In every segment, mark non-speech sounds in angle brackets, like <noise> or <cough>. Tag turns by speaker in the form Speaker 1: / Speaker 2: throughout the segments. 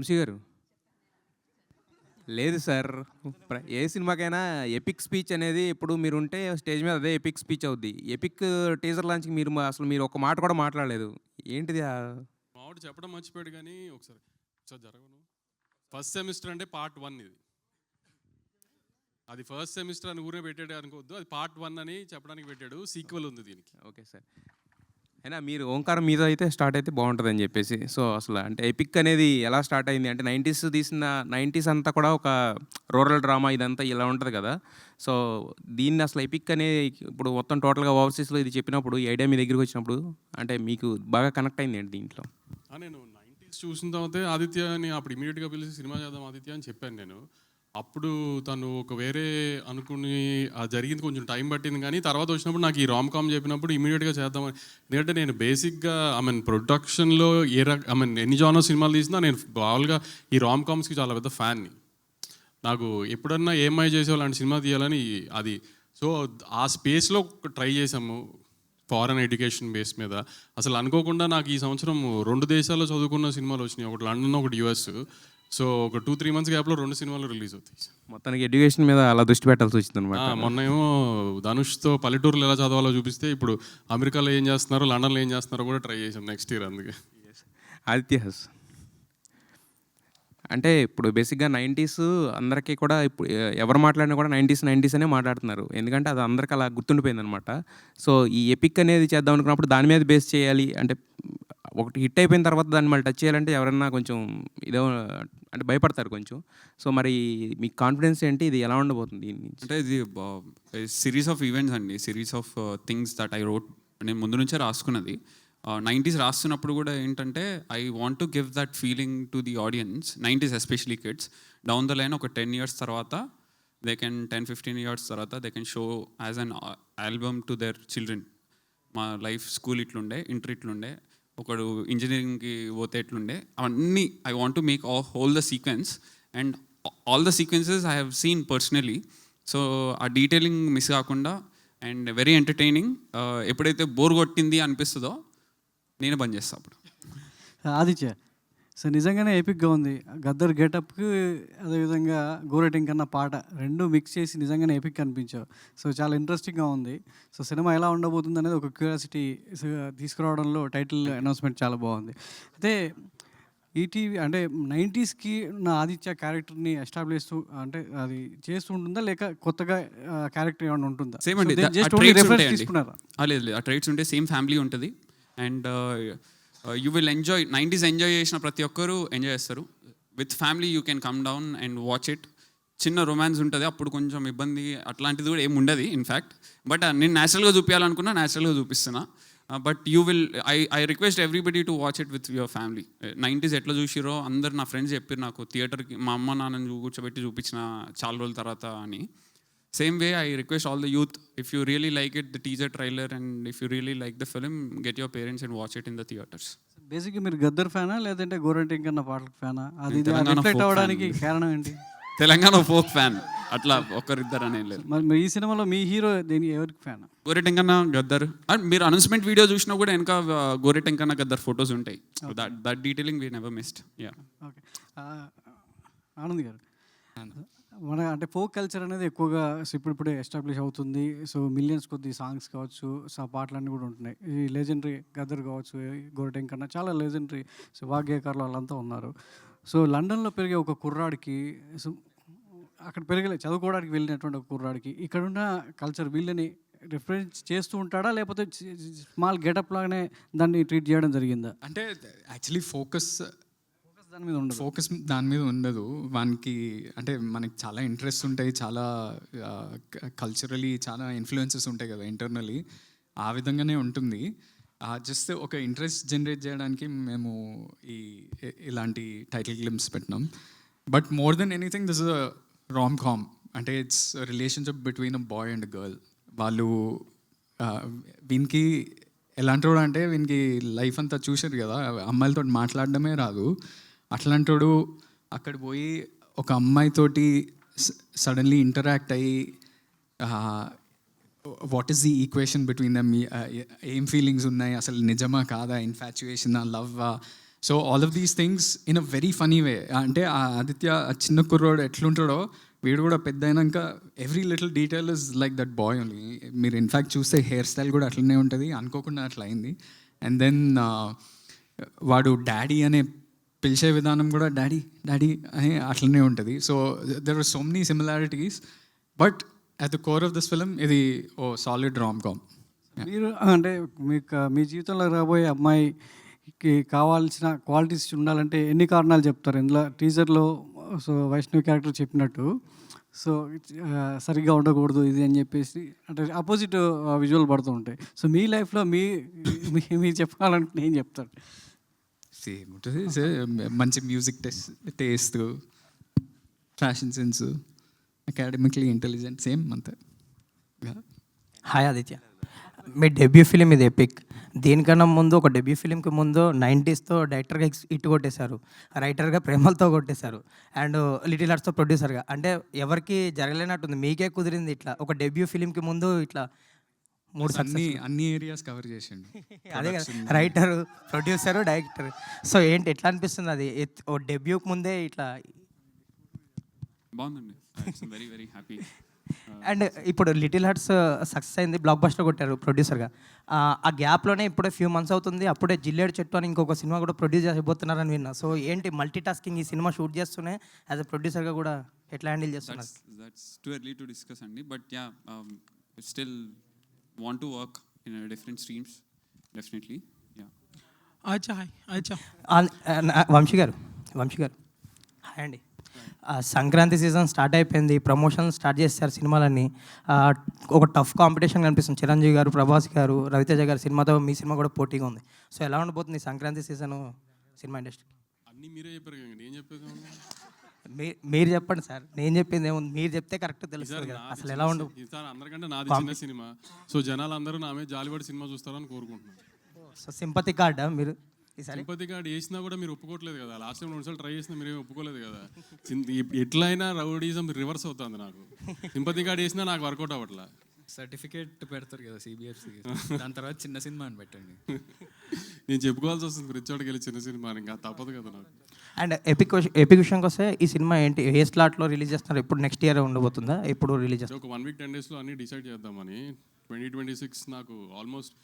Speaker 1: వంశీ గారు? లేదు సార్. ఏ సినిమాకైనా ఎపిక్ స్పీచ్ అనేది ఇప్పుడు మీరు ఉంటే స్టేజ్ మీద అదే ఎపిక్ స్పీచ్ అవుద్ది. ఎపిక్ టీజర్ లాంచ్కి మీరు అసలు మీరు ఒక మాట కూడా మాట్లాడలేదు. ఏంటిది ఆ?
Speaker 2: మావాడు చెప్పడం మర్చిపోయాడు కానీ ఒకసారి. ఒకసారి జరగను. ఫస్ట్ సెమిస్టర్ అంటే పార్ట్ వన్ ఇది. అది ఫస్ట్ సెమిస్టర్ అని ఊరే పెట్టాడు అనుకోవద్దు. అది పార్ట్ వన్ అని చెప్పడానికి పెట్టాడు. సీక్వెల్ ఉంది దీనికి.
Speaker 1: Okay sir. అయినా మీరు ఓంకారం మీద అయితే స్టార్ట్ అయితే బాగుంటుంది అని చెప్పేసి. సో అసలు అంటే ఎపిక్ అనేది ఎలా స్టార్ట్ అయింది? అంటే నైంటీస్ తీసిన నైంటీస్ అంతా కూడా ఒక రూరల్ డ్రామా ఇదంతా ఇలా ఉంటుంది కదా. సో దీన్ని అసలు ఎపిక్ అనే ఇప్పుడు మొత్తం టోటల్గా ఓవర్సీస్లో ఇది చెప్పినప్పుడు ఈ ఐడియా మీ దగ్గరికి వచ్చినప్పుడు అంటే మీకు బాగా కనెక్ట్ అయింది ఏంటి దీంట్లో?
Speaker 2: నేను నైంటీస్ చూసిన తర్వాత ఆదిత్య అని అప్పుడు ఇమీడియట్గా పిలిచి సినిమా చేద్దాం ఆదిత్య అని చెప్పాను నేను. అప్పుడు తను ఒక వేరే అనుకుని జరిగింది కొంచెం టైం పట్టింది కానీ తర్వాత వచ్చినప్పుడు నాకు ఈ రామ్ కామ్ చెప్పినప్పుడు ఇమీడియట్గా చేద్దామని ఎందుకంటే నేను బేసిక్గా ఐ మీన్ ప్రొడక్షన్లో ఏ రక ఐ మీన్ ఎన్ని జానర్ సినిమాలు తీసినా నేను మామూలుగా ఈ రామ్ కామ్స్కి చాలా పెద్ద ఫ్యాన్ని నాకు ఎప్పుడన్నా ఏమై చేసే అలాంటి సినిమా తీయాలని అది. సో ఆ స్పేస్లో ట్రై చేసాము ఫారెన్ ఎడ్యుకేషన్ బేస్ మీద. అసలు అనుకోకుండా నాకు ఈ సంవత్సరం రెండు దేశాల్లో చదువుకున్న సినిమాలు వచ్చినాయి. ఒకటి లండన్ ఒకటి యుఎస్. సో ఒక టూ త్రీ మంత్స్ గ్యాప్లో రెండు సినిమాలు రిలీజ్ అవుతాయి.
Speaker 1: మొత్తానికి ఎడ్యుకేషన్ మీద అలా దృష్టి పెట్టాల్సి వచ్చింది అనమాట
Speaker 2: మొన్న ఏమో ధనుష్తో పల్లెటూరులో ఎలా చదవాలో చూపిస్తే ఇప్పుడు అమెరికాలో ఏం చేస్తున్నారో లండన్లో ఏం చేస్తున్నారో కూడా ట్రై చేసాం నెక్స్ట్ ఇయర్ అందుకే.
Speaker 1: ఆదిత్య హస్ అంటే ఇప్పుడు బేసిక్గా నైంటీస్ అందరికీ కూడా ఇప్పుడు ఎవరు మాట్లాడినా కూడా నైంటీస్ నైంటీస్ అనే మాట్లాడుతున్నారు. ఎందుకంటే అది అందరికీ అలా గుర్తుండిపోయింది అనమాట సో ఈ ఎపిక్ అనేది చేద్దాం అనుకున్నప్పుడు దాని మీద బేస్ చేయాలి. అంటే ఒకటి హిట్ అయిపోయిన తర్వాత దాన్ని మళ్ళీ టచ్ చేయాలంటే ఎవరన్నా కొంచెం ఇదో అంటే భయపడతారు కొంచెం. సో మరి మీ కాన్ఫిడెన్స్ ఏంటి? ఇది ఎలా ఉండబోతుంది
Speaker 3: అంటే ఇది సిరీస్ ఆఫ్ ఈవెంట్స్ అండి. Series of things that I wrote నేను ముందు నుంచే రాసుకున్నది. నైంటీస్ రాస్తున్నప్పుడు కూడా ఏంటంటే I want to give that feeling to the audience nineties especially kids down the line ఒక టెన్ ఇయర్స్ తర్వాత they can ten fifteen years తర్వాత they can show as an album to their children మా life school ఇట్లుండే inter ఇట్లుండే ఒకడు ఇంజనీరింగ్కి పోతే ఎట్లుండే అవన్నీ I want to make whole the sequence and all the sequences I have seen personally so uh detailing miss కాకుండా and very entertaining ఎప్పుడైతే బోర్ కొట్టింది అనిపిస్తుందో నేనే బంద్ చేస్తా అప్పుడు.
Speaker 4: ఆదిత్య సో నిజంగానే ఎపిక్గా ఉంది. గద్దర్ గెటప్కి అదేవిధంగా గోరెటింగ్ కన్నా పాట రెండు మిక్స్ చేసి నిజంగానే ఎపిక్ అనిపించావు. సో చాలా ఇంట్రెస్టింగ్గా ఉంది. సో సినిమా ఎలా ఉండబోతుంది అనేది ఒక క్యూరియాసిటీ తీసుకురావడంలో టైటిల్ అనౌన్స్మెంట్ చాలా బాగుంది. అయితే ఈటీవీ అంటే నైంటీస్కి ఉన్న ఆదిత్య క్యారెక్టర్ని ఎస్టాబ్లిష్ అంటే అది చేస్తూ ఉంటుందా? లేక కొత్తగా క్యారెక్టర్ ఏమైనా ఉంటుందా?
Speaker 3: సేమ్ అండి. లేదు లేదు. ఆ ట్రైట్స్ ఉంటే సేమ్ ఫ్యామిలీ ఉంటుంది. And you will enjoy nineties enjoy చేసిన ప్రతి ఒక్కరు ఎంజాయ్ చేస్తారు. With family you can come down and watch it చిన్న రొమాన్స్ ఉంటుంది అప్పుడు కొంచెం ఇబ్బంది అట్లాంటిది కూడా ఏమి ఉండదు ఇన్ఫ్యాక్ట్ బట్ నేను న్యాచురల్గా చూపించాలనుకున్నా న్యాచురల్గా చూపిస్తున్నా. But you will I I request everybody to watch it with your family nineties ఎట్లా చూసిరో అందరు నా ఫ్రెండ్స్ చెప్పారు నాకు థియేటర్కి మా అమ్మ నాన్నని కూర్చోబెట్టి చూపించిన చాలా రోజుల తర్వాత అని. Same way I request all the youth if you really like it the teaser trailer and if you really like the film get your parents and watch it in the theatres
Speaker 4: బేసిక్గా మీరు గద్దర్ ఫ్యానా లేదంటే గోరెంటింగ్ కన్నా పాటలకు ఫ్యానా? అది reflect
Speaker 3: folk
Speaker 4: అవ్వడానికి
Speaker 3: fan.
Speaker 4: కారణం ఏంటి?
Speaker 3: Telangana folk fan. అట్లా ఒకరిద్దరు అనేది లేదు.
Speaker 4: మరి మరి ఈ సినిమాలో మీ హీరో దేని ఎవరికి ఫ్యాన్?
Speaker 3: గోరెటెంకన్న గద్దర్. అండ్ మీరు అనౌన్స్మెంట్ వీడియో చూసినా కూడా వెనక గోరెటెంకన్న గద్దర్ ఫొటోస్ ఉంటాయి. That that detailing we never missed ya
Speaker 4: okay Anand garu మన అంటే ఫోక్ కల్చర్ అనేది ఎక్కువగా సో ఇప్పుడిప్పుడే ఎస్టాబ్లిష్ అవుతుంది. సో మిలియన్స్ కొద్ది సాంగ్స్ కావచ్చు సో ఆ పాటలన్నీ కూడా ఉంటున్నాయి. ఈ లెజెండరీ గద్దర్ కావచ్చు గోరటెం కన్నా చాలా లెజెండరీ. సో వాగ్గేయకారులు వాళ్ళంతా ఉన్నారు. సో లండన్లో పెరిగే ఒక కుర్రాడికి సో అక్కడ పెరగలే చదువుకోవడానికి వెళ్ళినటువంటి ఒక కుర్రాడికి ఇక్కడున్న కల్చర్ వీళ్ళని రిఫరెన్స్ చేస్తూ ఉంటాడా? లేకపోతే స్మాల్ గెటప్ లాగానే దాన్ని ట్రీట్ చేయడం జరిగిందా?
Speaker 5: అంటే యాక్చువల్లీ ఫోకస్
Speaker 4: దాని మీద ఉండదు.
Speaker 5: ఫోకస్ దాని మీద ఉండదు. వానికి అంటే మనకి చాలా ఇంట్రెస్ట్ ఉంటాయి చాలా కల్చరలీ చాలా ఇన్ఫ్లుయెన్సెస్ ఉంటాయి కదా ఇంటర్నలీ ఆ విధంగానే ఉంటుంది. జస్ట్ ఒక ఇంట్రెస్ట్ జనరేట్ చేయడానికి మేము ఈ ఇలాంటి టైటిల్ క్లిమ్స్ పెట్టినాం. But more than anything this rom com అంటే it's relationship between a boy and girl వాళ్ళు వీనికి వీనికి ఎలాంటోడు అంటే వీనికి లైఫ్ అంతా చూసారు కదా అమ్మాయిలతో మాట్లాడడమే రాదు. అట్లాంటోడు అక్కడ పోయి ఒక అమ్మాయితోటి సడన్లీ ఇంటరాక్ట్ అయ్యి what is the equation between them ఏం ఫీలింగ్స్ ఉన్నాయి? అసలు నిజమా కాదా? ఇన్ఫాచ్యుయేషన్ లవ్వా so all of these things in a very funny way అంటే ఆ ఆదిత్య ఆ చిన్న కుర్రోడు ఎట్లుంటాడో వీడు కూడా పెద్ద అయినాక every little detail is like that boy only మీరు ఇన్ఫ్యాక్ట్ చూస్తే హెయిర్ స్టైల్ కూడా అట్లనే ఉంటుంది. అనుకోకుండా అట్లా అయింది. అండ్ దెన్ వాడు డాడీ అనే పిలిచే విధానం కూడా డాడీ డాడీ అని అట్లనే ఉంటుంది. So there are so many similarities but at the core of this film ఇది ఓ సాలిడ్ రామ్ కామ్
Speaker 4: మీరు అంటే మీకు మీ జీవితంలో రాబోయే అమ్మాయికి కావాల్సిన క్వాలిటీస్ ఉండాలంటే ఎన్ని కారణాలు చెప్తారు? ఇందులో టీజర్లో సో వైష్ణవి క్యారెక్టర్ చెప్పినట్టు సో సరిగ్గా ఉండకూడదు ఇది అని చెప్పేసి అంటే అపోజిట్ విజువల్ పడుతూ ఉంటాయి. సో మీ లైఫ్లో మీ మీ- మీరు చెప్పాలంటే నేను చెప్తాను
Speaker 5: సేమ్ ఉంటుంది. మంచి music test taste fashion sense academically intelligent same అంతే.
Speaker 6: హాయ్ ఆదిత్య మీ డెబ్యూ ఫిలిం ఇది ఎపిక్ దీనికన్నా ముందు ఒక డెబ్యూ ఫిలింకి ముందు నైంటీస్తో డైరెక్టర్గా ఇటు కొట్టేశారు. రైటర్గా ప్రేమలతో కొట్టేశారు. అండ్ లిటిల్ ఆర్ట్స్తో ప్రొడ్యూసర్గా అంటే ఎవరికి జరగలేనట్టుంది. మీకే కుదిరింది ఇట్లా. ఒక డెబ్యూ ఫిలింకి ముందు ఇట్లా మూడు
Speaker 5: అన్ని అన్ని ఏరియాస్ కవర్ చేసిండు. <laughs>
Speaker 6: అదే కదా రైటరు ప్రొడ్యూసరు డైరెక్టర్ సో ఏంటి ఎట్లా అనిపిస్తుంది అది? ఓ డెబ్యూకి ముందే ఇట్లా?
Speaker 3: బాగుందండి. వెరీ వెరీ హ్యాపీ
Speaker 6: అండ్ ఇప్పుడు లిటిల్ హార్ట్స్ సక్సెస్ అయింది బ్లాక్ బస్టర్ కొట్టారు ప్రొడ్యూసర్గా ఆ గ్యాప్లోనే ఇప్పుడే ఫ్యూ మంత్స్ అవుతుంది అప్పుడే జిల్లేడు చెట్టు అని ఇంకొక సినిమా కూడా ప్రొడ్యూస్ చేయబోతున్నారని విన్నా. సో ఏంటి మల్టీ టాస్కింగ్ ఈ సినిమా షూట్ చేస్తూనే యాజ్ అ ప్రొడ్యూసర్గా కూడా ఎట్లా హ్యాండిల్ చేస్తున్నారు?
Speaker 3: That's that's too early to discuss అండి but ya still want to work in different streams definitely ya
Speaker 7: అచ్చా హాయ్ అచ్చా
Speaker 6: ఆ- ఆ- నా- వంశీ గారు వంశీ గారు హాయ్ అండి ఆ, సంక్రాంతి సీజన్ స్టార్ట్ అయిపోయింది. ప్రమోషన్ స్టార్ట్ చేస్తారు సినిమాలన్నీ. ఆ, ఒక టఫ్ కాంపిటీషన్ కనిపిస్తుంది. చిరంజీవి గారు ప్రభాస్ గారు రవితేజ గారు సినిమాతో మీ సినిమా కూడా పోటీగా ఉంది. సో ఎలా ఉండబోతుంది ఈ సంక్రాంతి సీజన్ సినిమా ఇండస్ట్రీ
Speaker 2: అన్నీ మీరే చెప్పారు కదా నేను చెప్పేది ఏముంది?
Speaker 6: మీ మీరు చెప్పండి సార్. నేను చెప్పింది ఏముంది? మీరు చెప్తే కరెక్ట్ తెలుస్తుంది కదా. అసలు ఎలా
Speaker 2: చిన్న
Speaker 6: ఉండు
Speaker 2: సి- ఈసారి అందరికంటే నాది చిన్న సినిమా. సో జనాలు అందరూ నా మీద జాలిపడి సినిమా చూస్తారని కోరుకుంటున్నాను.
Speaker 6: సో సింపతి కార్డా మీరు? ఈసారి?
Speaker 2: సింపతి కార్డ్ వేసినా కూడా మీరు ఒప్పుకోవట్లేదు కదా. లాస్ట్ టైం రెండుసార్లు ట్రై చేసినా మీరు ఒప్పుకోలేదు కదా. ఎట్లయినా రౌడీజం రివర్స్ అవుతుంది నాకు. సింపతి కార్డ్ వేసినా నాకు వర్కౌట్ అవ్వట్లా.
Speaker 5: సర్టిఫికేట్ పెడతారు కదా సిబిఎఫ్సి దాని తర్వాత చిన్న సినిమా అని పెట్టండి.
Speaker 2: నేను చెప్పుకోవాల్సి వస్తుంది ప్రతిచోటికి వెళ్ళి చిన్న సినిమా అని. ఇంకా తప్పదు కదా నాకు.
Speaker 6: అండ్ ఎపిక్ ఎపిక్ విషయంకి వస్తే ఈ సినిమా ఏంటి? ఏ స్లాట్లో రిలీజ్ చేస్తున్నారు? ఎప్పుడు నెక్స్ట్ ఇయర్ ఉండబోతుందా? ఎప్పుడు రిలీజ్ చేస్తారు?
Speaker 2: ఒక వన్ వీక్ టెన్ డేస్లో అన్ని డిసైడ్ చేద్దామని. ట్వంటీ ట్వంటీ సిక్స్ నాకు ఆల్మోస్ట్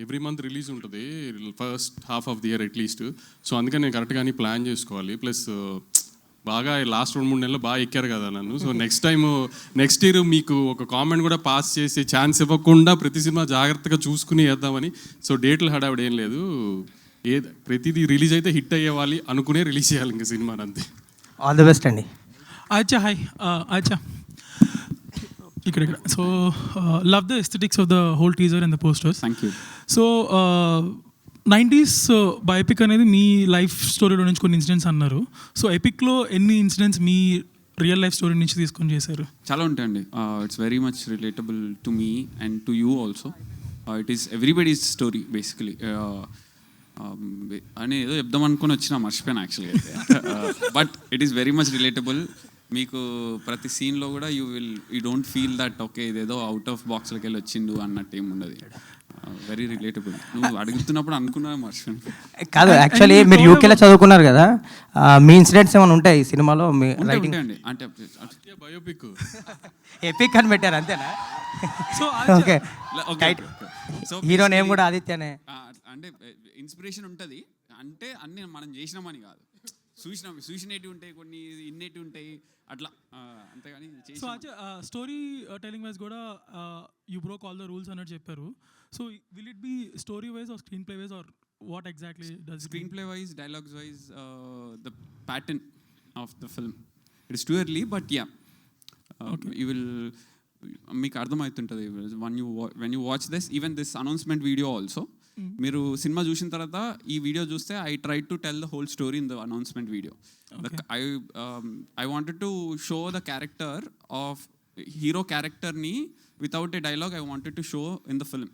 Speaker 2: ఎవ్రీ మంత్ రిలీజ్ ఉంటుంది. First half of the year at least. So అందుకని నేను కరెక్ట్గా అన్ని ప్లాన్ చేసుకోవాలి. ప్లస్ బాగా లాస్ట్ రెండు మూడు నెలలు బాగా ఎక్కారు కదా నన్ను. So next time next year మీకు ఒక కామెంట్ కూడా పాస్ చేసి ఛాన్స్ ఇవ్వకుండా ప్రతి సినిమా జాగ్రత్తగా చూసుకుని వేద్దామని సో డేట్లు హడావిడ ఏం లేదు. ఏ ప్రతిదీ రిలీజ్ అయితే హిట్ అయ్యేవాలి అనుకునే రిలీజ్ చేయాలి ఇంకా సినిమాని అంతే.
Speaker 6: ఆల్ ది బెస్ట్ అండి.
Speaker 7: అచ్చా హాయ్ అచ్చా. ఇక్కడ ఇక్కడ. So love the aesthetics of the whole teaser and the posters
Speaker 3: thank you
Speaker 7: so nineties biopic అనేది మీ లైఫ్ స్టోరీలో నుంచి కొన్ని ఇన్సిడెంట్స్ అన్నారు. సో ఎపిక్లో ఎన్ని ఇన్సిడెంట్స్ మీ రియల్ లైఫ్ స్టోరీ నుంచి తీసుకొని చేశారు?
Speaker 3: చాలా ఉంటాయండి. It's very much relatable to me and to you also it is everybody's story basically అని ఏదో చెప్దాం అనుకుని వచ్చిన మర్చిపోయాను యాక్చువల్గా అయితే. But it is very much relatable మీకు ప్రతి సీన్లో కూడా you will you don't feel that okay ఇదేదో అవుట్ ఆఫ్ బాక్స్లోకి వెళ్ళి వచ్చిండు అన్నట్టు ఏమి ఉండదు వెరీ రిలేటబుల్ నువ్వు అడుగుతున్నప్పుడు అనుకున్నా మర్చిపోయాను
Speaker 6: కాదు యాక్చువల్లీ మీరు యూకేలో చదువుకున్నారు కదా మీ ఇన్సిడెంట్స్ ఏమైనా ఉంటాయి ఈ సినిమాలో? మీ రైటింగ్
Speaker 3: ఉంటాయండి. అంటే
Speaker 2: బయోపిక్
Speaker 6: ఎపిక్ అని పెట్టారు అంతేనా?
Speaker 7: So
Speaker 6: okay.
Speaker 3: So
Speaker 6: hero name కూడా ఆదిత్యనే.
Speaker 3: అంటే ఇన్స్పిరేషన్ ఉంటుంది. అంటే అన్ని మనం చేసినామని కాదు. చూసినాం చూసినవి ఉంటాయి కొన్ని ఇన్నేటివి ఉంటాయి అట్లా. అంతేగాని
Speaker 7: సో స్టోరీ టెలింగ్ వైజ్ కూడా you broke all the rules అన్నట్టు చెప్పారు. So will it be story wise or screen play wise or what exactly does
Speaker 3: screen play wise dialogues wise the pattern of the film it is too early but yeah you will మీకు అర్థమవుతుంటుంది. One you when you watch this even this announcement video also మీరు cinema చూసిన తర్వాత ఈ video చూస్తే I try to tell the whole story in the announcement video I I wanted to show the character of hero క్యారెక్టర్ని without a dialogue I wanted to show in the film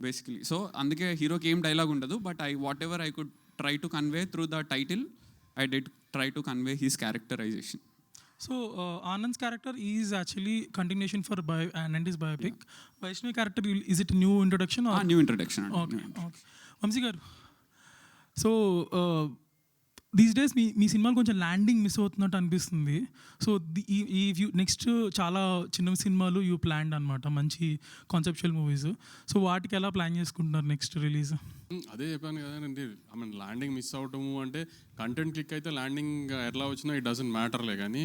Speaker 3: basically so అందుకే హీరోకి ఏం dialogue ఉండదు but I whatever I could try to convey through the title I did try to convey his characterization
Speaker 7: So uh, Anand's character is actually continuation for bio- Anand's biopic. Vaishnavi character is it new
Speaker 3: introduction or
Speaker 7: Ah, new introduction. Okay. okay. Vamsi garu. So uh, these days మీ మీ సినిమాలు కొంచెం landing miss అవుతున్నట్టు అనిపిస్తుంది. So ఈ ఈ view next చాలా చిన్న సినిమాలు యూ ప్లాన్ అనమాట మంచి కాన్సెప్చువల్ మూవీస్ సో వాటికి ఎలా ప్లాన్ చేసుకుంటున్నారు నెక్స్ట్ రిలీజ్
Speaker 2: అదే చెప్పాను కదండి ఐ మీన్ ల్యాండింగ్ మిస్ అవటము అంటే కంటెంట్ క్లిక్ అయితే ల్యాండింగ్ ఎట్లా వచ్చినా ఇట్ డజంట్ మ్యాటర్లే కానీ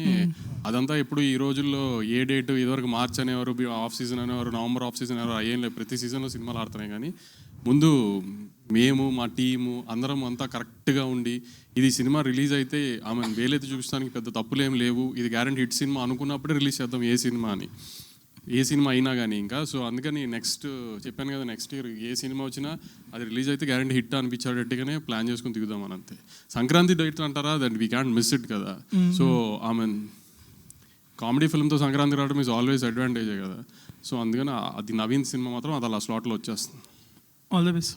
Speaker 2: అదంతా ఇప్పుడు ఈ రోజుల్లో ఏ డేట్ ఇదివరకు మార్చ్ అనేవారు ఆఫ్ సీజన్ అనేవారు నవంబర్ ఆఫ్ సీజన్ అనేవారు అయ్యేం లేదు. ప్రతి సీజన్లో సినిమాలు ఆడుతున్నాయి కానీ ముందు మేము మా టీము అందరం అంతా కరెక్ట్గా ఉండి ఇది సినిమా రిలీజ్ అయితే ఆమె వేలైతే చూపించడానికి పెద్ద తప్పులేం లేవు. ఇది గ్యారంటీ హిట్ సినిమా అనుకున్నప్పుడే రిలీజ్ చేద్దాం ఏ సినిమా అని. ఏ సినిమా అయినా కానీ ఇంకా. సో అందుకని నెక్స్ట్ చెప్పాను కదా నెక్స్ట్ ఇయర్ ఏ సినిమా వచ్చినా అది రిలీజ్ అయితే గ్యారంటీ హిట్ అనిపించేటట్టుగానే ప్లాన్ చేసుకుని దిగుదాం అని అంతే. సంక్రాంతి డేట్ అంటారా that we can't miss it కదా. సో ఐ మీన్ కామెడీ ఫిల్మ్తో సంక్రాంతి రావడం ఈజ్ ఆల్వేస్ అడ్వాంటేజే కదా. సో అందుకని అది నవీన్ సినిమా మాత్రం అది అలా స్లాట్లో వచ్చేస్తుంది.
Speaker 7: All the best